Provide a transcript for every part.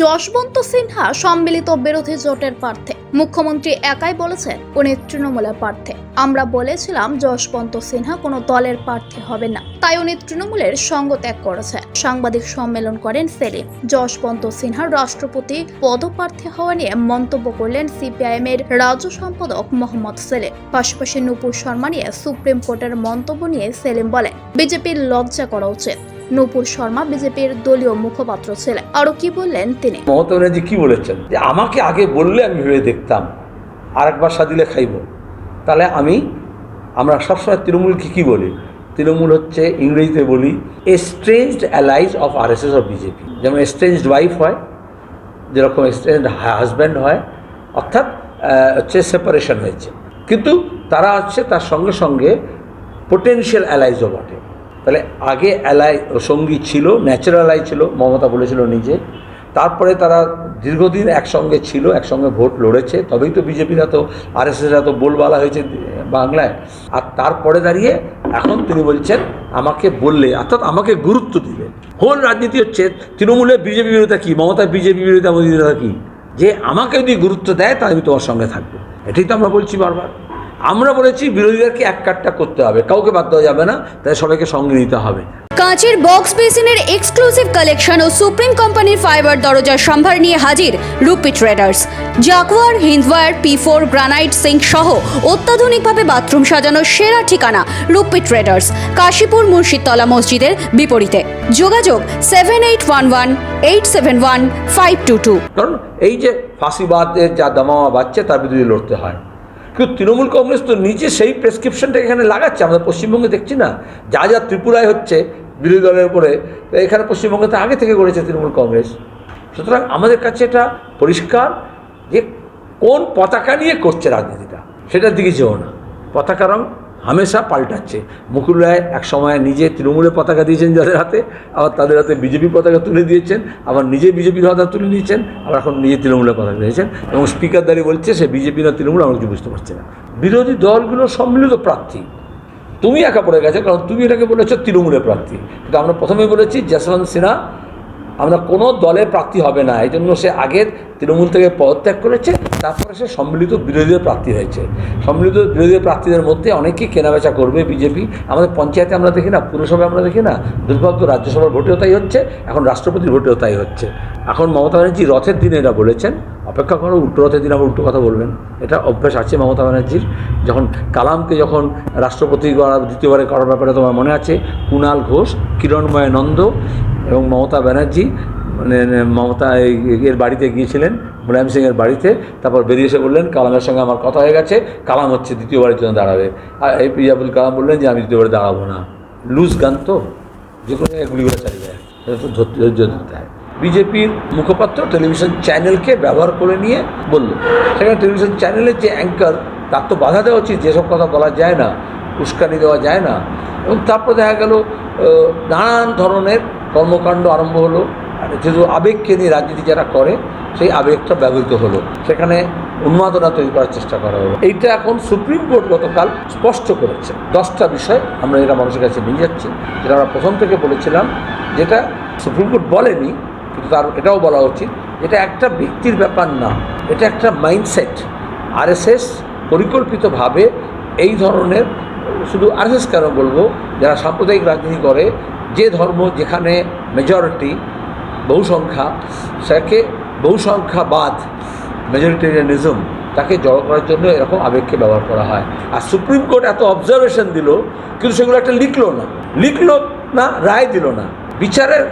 যশবন্ত সিনহা সম্মিলিত বিরোধী জোটের প্রার্থী। মুখ্যমন্ত্রী একাই বলেছেন, উনি তৃণমূলের প্রার্থী। আমরা বলেছিলাম যশবন্ত সিনহা কোনো দলের প্রার্থী হবে না। তাই উনি তৃণমূলের সঙ্গ ত্যাগ করেছেন। সাংবাদিক সম্মেলন করেন সেলিম। যশবন্ত সিনহার রাষ্ট্রপতি পদপ্রার্থী হওয়া নিয়ে মন্তব্য করলেন সিপিআইএম এর রাজ্য সম্পাদক মোহাম্মদ সেলিম। পাশাপাশি নুপুর শর্মা নিয়ে সুপ্রিম কোর্টের মন্তব্য নিয়ে সেলিম বলেন, বিজেপির লজ্জা করা উচিত। নূপুর শর্মা, বিজেপির দলীয় মুখপাত্র ছিলেন। আরও কি বললেন তিনি? মমতা ব্যানার্জি কি বলেছেন? যে আমাকে আগে বললে আমি ভেবে দেখতাম আর একবার সাদিলে খাইব। তাহলে আমি, আমরা সবসময় তৃণমূলকে কী বলি? তৃণমূল হচ্ছে ইংরেজিতে বলি estranged allies of R S S of BJP যেমন এস্ট্রেঞ্জড ওয়াইফ হয়, যেরকম এক্সটেন্ড হাজব্যান্ড হয়, অর্থাৎ হচ্ছে সেপারেশন হয়েছে। কিন্তু তারা হচ্ছে তার সঙ্গে সঙ্গে পোটেনশিয়াল অ্যালাইজও বটে। তাহলে আগে অ্যালাই সঙ্গী ছিল ন্যাচারাল অ্যালাই ছিল, মমতা বলেছিল নিজে। তারপরে তারা দীর্ঘদিন একসঙ্গে ছিল, একসঙ্গে ভোট লড়েছে। তবেই তো বিজেপিরা তো আর এস এসরা তো বলবালা হয়েছে বাংলায়। আর তারপরে দাঁড়িয়ে এখন তিনি বলছেন, আমাকে বললে, অর্থাৎ আমাকে গুরুত্ব দিলে। হোল রাজনীতি হচ্ছে, তৃণমূলের বিজেপি বিরোধিতা কী? মমতার বিজেপি বিরোধিতা মোদী কী? যে আমাকে যদি গুরুত্ব দেয়, তাহলে আমি তোমার সঙ্গে থাকব। এটাই তো আমরা বলছি বারবার। আমরা বলেছি বিরোধীদেরকে এক কাটটা করতে হবে কাউকে বাদ দেওয়া যাবে না তাই সবাইকে সঙ্গে নিতে হবে। কাঁচের বক্স বেসিনের এক্সক্লুসিভ কালেকশন ও সুপ্রিম কোম্পানির ফাইবার দরজার সম্ভার নিয়ে হাজির rupee traders Jaquar Hindware P four granite sink সহ অত্যাধুনিকভাবে বাথরুম সাজানোর সেরা ঠিকানা রুপি ট্রেডার্স কাশীপুর মুর্শিদতলা মসজিদের বিপরীতে। যোগাযোগ seven eight one one eight seven one five two two কারণ এই যে ফাঁসিবাদের যা দামামা বাচ্চা তার বিরুদ্ধে লড়তে হয়। কিন্তু তৃণমূল কংগ্রেস তো নিজে সেই প্রেসক্রিপশনটা এখানে লাগাচ্ছে। আমরা পশ্চিমবঙ্গে দেখছি না। যা যা ত্রিপুরায় হচ্ছে, বিরোধী দলের উপরে এখানে পশ্চিমবঙ্গে তো আগে থেকে করেছে তৃণমূল কংগ্রেস। সুতরাং আমাদের কাছে এটা পরিষ্কার যে কোন পতাকা নিয়ে করছে রাজনীতিটা, সেটার দিকে যেও না। পতাকা রং হামেশা পাল্টাচ্ছে। মুকুল রায় এক সময় নিজে তৃণমূলের পতাকা দিয়েছেন যাদের হাতে, আবার তাদের হাতে বিজেপি পতাকা তুলে দিয়েছেন, আবার নিজে বিজেপির পতাকা তুলে নিয়েছেন, আবার এখন নিজে তৃণমূলের পতাকা দিয়েছেন এবং স্পিকার দাঁড়িয়ে বলছে, সে বিজেপি না তৃণমূল, আমরা কিছু বুঝতে পারছি না। বিরোধী দলগুলো সম্মিলিত প্রার্থী। তুমি একা পড়ে গেছো, কারণ তুমি এটাকে বলেছ তৃণমূলের প্রার্থী। কিন্তু আমরা প্রথমে বলেছি, যশবন্ত সিনহা আমরা কোনো দলের প্রার্থী হবে না। এই জন্য সে আগের তৃণমূল থেকে পদত্যাগ করেছে, তারপরে সে সম্মিলিত বিরোধী প্রার্থী হয়েছে। সম্মিলিত বিরোধী প্রার্থীদের মধ্যে অনেকেই কেনাবেচা করবে বিজেপি। আমাদের পঞ্চায়েতে আমরা দেখি না, পুরসভায় আমরা দেখি না। দুর্ভাগ্য, রাজ্যসভার ভোটেও তাই হচ্ছে, এখন রাষ্ট্রপতির ভোটেও তাই হচ্ছে। এখন মমতা ব্যানার্জি রথের দিনে এটা বলেছেন। অপেক্ষা করো উল্টো রথের দিন আবার উল্টো কথা বলবেন। এটা অভ্যাস আছে মমতা ব্যানার্জির। যখন কালামকে যখন রাষ্ট্রপতি দ্বিতীয়বারে করার ব্যাপারে তোমার মনে আছে? কুণাল ঘোষ, কিরণময় নন্দ এবং মমতা ব্যানার্জি মানে মমতা এই- এর বাড়িতে গিয়েছিলেন, মুলায়ম সিংয়ের বাড়িতে। তারপর বেরিয়ে এসে বললেন, কালামের সঙ্গে আমার কথা হয়ে গেছে, কালাম হচ্ছে দ্বিতীয়বারের জন্য দাঁড়াবে। আর এই পি আবুল কালাম বললেন যে, আমি দ্বিতীয়বারে দাঁড়াবো না। লুজ গান তো, যে কোনো জায়গায় গুলি করে চালিয়ে যায় ধৈর্য ধরতে হয়। বিজেপির মুখপাত্র টেলিভিশন চ্যানেলকে ব্যবহার করে নিয়ে বলল। সেখানে টেলিভিশন চ্যানেলের যে অ্যাঙ্কার তার তো বাধা দেওয়া উচিত, যেসব কথা বলা যায় না, উস্কানি দেওয়া যায় না। এবং তারপর দেখা গেল নানান ধরনের কর্মকাণ্ড আরম্ভ হলো। যেহেতু আবেগকে নিয়ে রাজনীতি যারা করে, সেই আবেগটা ব্যবহৃত হলো। সেখানে উন্মাদনা তৈরি করার চেষ্টা করা হলো। এইটা এখন সুপ্রিম কোর্ট গতকাল স্পষ্ট করেছে। দশটা বিষয় আমরা এটা মানুষের কাছে নিয়ে যাচ্ছি, যেটা আমরা প্রথম থেকে বলেছিলাম, যেটা সুপ্রিম কোর্ট বলেনি কিন্তু তার এটাও বলা উচিত, এটা একটা ব্যক্তির ব্যাপার না, এটা একটা মাইন্ডসেট। আরএসএস পরিকল্পিতভাবে এই ধরনের, শুধু আরএসএস কেন বলব, যারা সাম্প্রদায়িক রাজনীতি করে, যে ধর্ম যেখানে মেজরিটি বহু সংখ্যা সেকে বহু সংখ্যাবাদ মেজরিটেরিয়ানিজম তাকে জড়ো করার জন্য এরকম আবেগকে ব্যবহার করা হয়। আর সুপ্রিম কোর্ট এত অবজারভেশন দিল, কিন্তু সেগুলো একটা লিখলো না। লিখলো না, রায় দিল না। বিচারের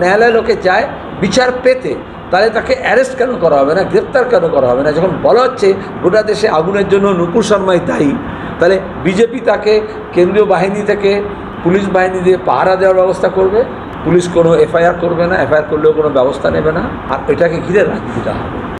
ন্যায়ালয় লোকে যায় বিচার পেতে, তাহলে তাকে অ্যারেস্ট কেন করা হবে না? গ্রেপ্তার কেন করা হবে না? যখন বলা হচ্ছে গোটা দেশে আগুনের জন্য নুপুর শর্মাই দায়ী, তাহলে বিজেপি তাকে কেন্দ্রীয় বাহিনী থেকে পুলিশ বাহিনী দিয়ে পাহারা দেওয়ার ব্যবস্থা করবে? পুলিশ কোনো এফআইআর করবে না? এফআইআর করলেও কোনো ব্যবস্থা নেবে না? আর এটাকে ঘিরে রাজনীতিটা হবে।